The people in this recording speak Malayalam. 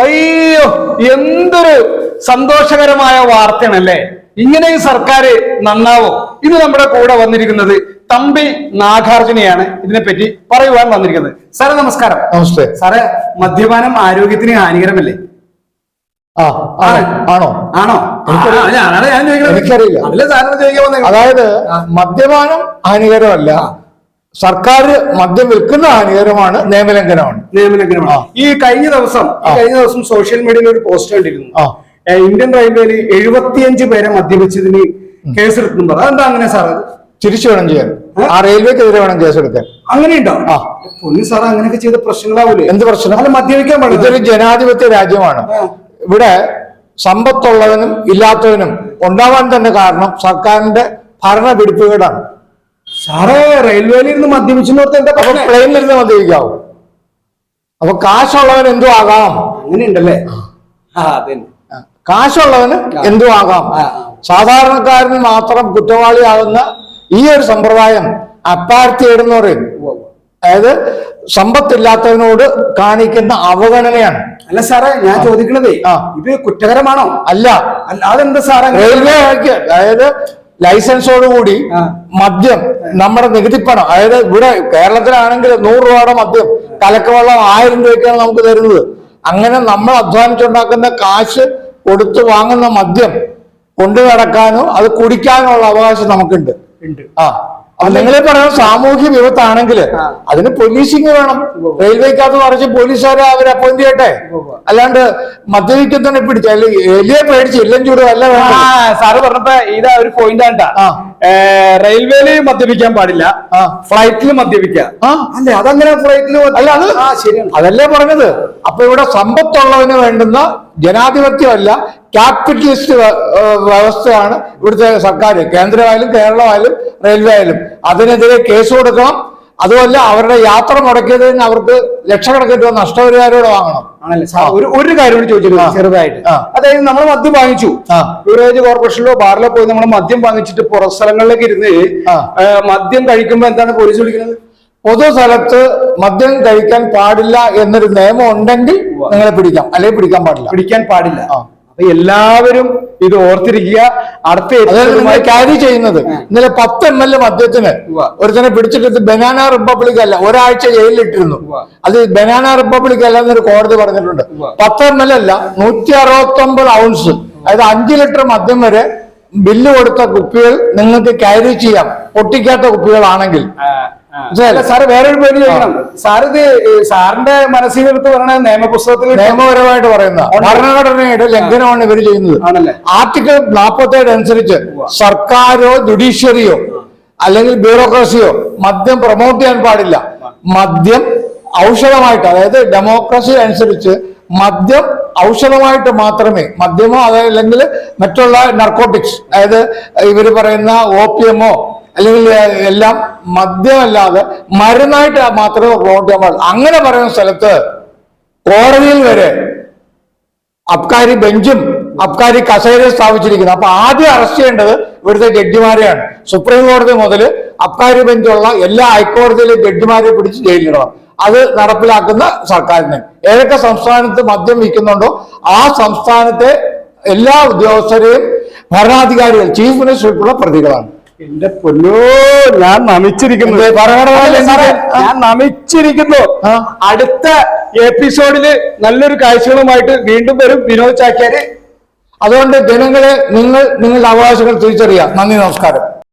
അയ്യോ എന്തൊരു സന്തോഷകരമായ വാർത്തയാണല്ലേ? ഇങ്ങനെ സർക്കാർ നന്നാവും. ഇത് നമ്മുടെ കൂടെ വന്നിരിക്കുന്നത് തമ്പി നാഗാർജുനയാണ് ഇതിനെപ്പറ്റി പറയുവാൻ വന്നിരിക്കുന്നത്. സാറേ നമസ്കാരം. നമസ്തേ. സാറേ മദ്യപാനം ആരോഗ്യത്തിന് ഹാനികരമല്ലേ? ആ ആണോ? ആണോ. എനിക്കറിയില്ല. അതായത് മദ്യപാനം ഹാനികരമല്ല. സർക്കാർ മദ്യം വിൽക്കുന്ന ഹാനികരമാണ് നിയമലംഘനമാണ്. നിയമലംഘനമാണ്. ഈ കഴിഞ്ഞ ദിവസം കഴിഞ്ഞ ദിവസം സോഷ്യൽ മീഡിയയിൽ ഒരു പോസ്റ്റ് കണ്ടിരുന്നു. ഇന്ത്യൻ റെയിൽവേയിൽ എഴുപത്തിയഞ്ച് പേരെ മദ്യപിച്ചതിന് കേസെടുക്കുന്നു അതെന്താ അങ്ങനെ സാർ തിരിച്ചു വേണം ചെയ്യാൻ. ആ റെയിൽവേക്കെതിരെ വേണം കേസെടുക്കാൻ. അങ്ങനെയുണ്ടോ? ആ. പൊന്നു സാർ അങ്ങനെയൊക്കെ ചെയ്ത പ്രശ്നങ്ങളാവൂലേ? എന്ത് പ്രശ്നം? അല്ല മദ്യപിക്കാൻ പാടില്ല. ഇതൊരു ജനാധിപത്യ രാജ്യമാണ്. ഇവിടെ സമ്പത്തുള്ളവനും ഇല്ലാത്തവനും ഉണ്ടാവാൻ തന്നെ കാരണം സർക്കാരിന്റെ ഭരണ പിടിപ്പുകേടാണ്. സാറേ റെയിൽവേയിൽ ഇരുന്ന് മദ്യപിച്ചെന്നോർത്ത് എന്താ അപ്പൊ പറഞ്ഞേ പ്ലെയിനിലിരുന്ന് മദ്യപിക്കാവും. അപ്പൊ കാശുള്ളവൻ എന്തു ആകാം. അങ്ങനെയുണ്ടല്ലേ? ആ. അതെ കാശുള്ളവന് എന്തു ആകാം. സാധാരണക്കാരന് മാത്രം കുറ്റവാളിയാകുന്ന ഈ ഒരു സമ്പ്രദായം അപ്പാർത്തിയേഡ് എന്ന് പറയും അതായത് സമ്പത്തില്ലാത്തവനോട് കാണിക്കുന്ന അവഗണനയാണ്. അല്ല സാറേ ഞാൻ ചോദിക്കണതേ ആ. ഇത് കുറ്റകരമാണോ? അല്ല. അതെന്താ സാറേ? റെയിൽവേ അതായത് ലൈസൻസോടുകൂടി. മദ്യം നമ്മുടെ നികുതിപ്പണം അതായത് ഇവിടെ കേരളത്തിലാണെങ്കിൽ നൂറ് രൂപയുടെ മദ്യം കലക്കവെള്ളം ആയിരം രൂപയ്ക്കാണ് നമുക്ക് തരുന്നത്. അങ്ങനെ നമ്മൾ അധ്വാനിച്ചുണ്ടാക്കുന്ന കാശ് കൊടുത്തു വാങ്ങുന്ന മദ്യം കൊണ്ടു നടക്കാനോ അത് കുടിക്കാനോ ഉള്ള അവകാശം നമുക്കുണ്ട്. ആ. നിങ്ങളെ പറയാം സാമൂഹ്യ വിപത്താണെങ്കിൽ. അതിന് പോലീസിങ് വേണം. റെയിൽവേക്കകത്ത് മറിച്ച് പോലീസുകാരെ അവർ അപ്പോയിന്റ് ചെയ്യട്ടെ? അല്ലാണ്ട് മദ്യപിക്കുന്നതിനെ പിടിച്ചു അല്ലെങ്കിൽ എലിയെ പേടിച്ച് എല്ലാം ചൂടും അല്ല സാറ് പറഞ്ഞപ്പോ ഇതാ ഒരു പോയിന്റ് ആണ്ടാ ആ. റെയിൽവേയിൽ മദ്യപിക്കാൻ പാടില്ല. ഫ്ലൈറ്റിൽ മദ്യപിക്കാം. അല്ലേ അതങ്ങനെ ഫ്ലൈറ്റിൽ അല്ല അത് ആ ശരിയാണ്. അതല്ലേ പറഞ്ഞത്? അപ്പൊ ഇവിടെ സമ്പത്തുള്ളവന് വേണ്ടുന്ന ജനാധിപത്യമല്ല ക്യാപിറ്റലിസ്റ്റ് വ്യവസ്ഥയാണ് ഇവിടുത്തെ സർക്കാർ കേന്ദ്രമായാലും കേരളമായാലും റെയിൽവേ ആയാലും അതിനെതിരെ കേസ് കൊടുക്കണം അതുമല്ല അവരുടെ യാത്ര മുടക്കിയതിന് അവർക്ക് ലക്ഷക്കണക്കിന് രൂപ നഷ്ടപരിഹാരം വാങ്ങണം. ആണല്ലേ? ഒരു ഒരു കാര്യം ചോദിച്ചിരുന്നു ചെറുതായിട്ട്. അതായത് നമ്മൾ മദ്യം വാങ്ങിച്ചു. ബിവറേജ് കോർപ്പറേഷനിലോ ബാറിലോ പോയി നമ്മൾ മദ്യം വാങ്ങിച്ചിട്ട് പുറം സ്ഥലങ്ങളിലേക്ക് ഇരുന്ന് മദ്യം കഴിക്കുമ്പോ എന്താണ് പോലീസ് വിളിക്കുന്നത്? പൊതു സ്ഥലത്ത് മദ്യം കഴിക്കാൻ പാടില്ല എന്നൊരു നിയമം ഉണ്ടെങ്കിൽ നിങ്ങളെ പിടിക്കാം. അല്ലെങ്കിൽ പിടിക്കാൻ പാടില്ല. പിടിക്കാൻ പാടില്ല. എല്ലാവരും ഇത് ഓർത്തിരിക്കുക. അടുത്ത ക്യാരി ചെയ്യുന്നത്. ഇന്നലെ പത്ത് എം എൽ എ മദ്യത്തിന്. ഒരുത്തനെ പിടിച്ചിട്ട് ബനാന റിപ്പബ്ലിക് അല്ല ഒരാഴ്ച ജയിലിലിട്ടിരുന്നു. അത് ബനാന റിപ്പബ്ലിക് അല്ല എന്നൊരു കോടതി പറഞ്ഞിട്ടുണ്ട്. പത്ത് എം എൽ എ അല്ല നൂറ്റി അറുപത്തി ഒമ്പത് ഔൺസ് അതായത് അഞ്ചു ലിറ്റർ മദ്യം വരെ ബില്ല് കൊടുത്ത കുപ്പികൾ നിങ്ങൾക്ക് ക്യാരി ചെയ്യാം. പൊട്ടിക്കാത്ത കുപ്പികളാണെങ്കിൽ. സാറ് വേറൊരു പേര് ചോദിക്കണം. സാർ ഇത് സാറിന്റെ മനസ്സിൽ എടുത്ത് പറഞ്ഞ നിയമപുസ്തകത്തിൽ നിയമപരമായിട്ട് പറയുന്ന ഭരണഘടനയുടെ ലംഘനമാണ് ഇവർ ചെയ്യുന്നത്. ആണല്ലേ? ആർട്ടിക്കിൾ നാൽപ്പത്തേഴ് അനുസരിച്ച് സർക്കാരോ ജുഡീഷ്യറിയോ അല്ലെങ്കിൽ ബ്യൂറോക്രസിയോ മദ്യം പ്രൊമോട്ട് ചെയ്യാൻ പാടില്ല. മദ്യം ഔഷധമായിട്ട് അതായത് ഡെമോക്രസി അനുസരിച്ച് മദ്യം ഔഷധമായിട്ട് മാത്രമേ മദ്യമോ അതല്ലെങ്കിൽ മറ്റുള്ള നർക്കോട്ടിക്സ് അതായത് ഇവർ പറയുന്ന ഓപ്പിയമോ അല്ലെങ്കിൽ എല്ലാം മദ്യമല്ലാതെ മരുന്നായിട്ട് മാത്രമേ പ്രൊമോട്ട് പാടുള്ളൂ. അങ്ങനെ പറയുന്ന സ്ഥലത്ത് കോടതിയിൽ വരെ അബ്കാരി ബെഞ്ചും അബ്കാരി കസേരയും സ്ഥാപിച്ചിരിക്കുന്നത് അപ്പൊ ആദ്യം അറസ്റ്റ് ചെയ്യേണ്ടത് ഇവിടുത്തെ ജഡ്ജിമാരെയാണ്. സുപ്രീം കോടതി മുതൽ അബ്കാരി ബെഞ്ചുള്ള എല്ലാ ഹൈക്കോടതിയിലെ ജഡ്ജിമാരെ പിടിച്ച് ജയിലിടണം അത് നടപ്പിലാക്കുന്ന സർക്കാരിന്. ഏതൊക്കെ സംസ്ഥാനത്ത് മദ്യം വിൽക്കുന്നുണ്ടോ ആ സംസ്ഥാനത്തെ എല്ലാ ഉദ്യോഗസ്ഥരെയും ഭരണാധികാരികൾ ചീഫ് മിനിസ്റ്റർ ഉൾപ്പെടെ പ്രതികളാണ്. എന്റെ പൊന്നോ ഞാൻ നമിച്ചിരിക്കുന്നു? ഞാൻ നമിച്ചിരിക്കുന്നു. അടുത്ത എപ്പിസോഡിൽ നല്ലൊരു കാഴ്ചകളുമായിട്ട് വീണ്ടും വരും വിനോദ് ചാക്യാര്. അതുകൊണ്ട് ജനങ്ങളെ നിങ്ങൾ നിങ്ങളുടെ അവകാശങ്ങൾ തിരിച്ചറിയാം. നന്ദി നമസ്കാരം.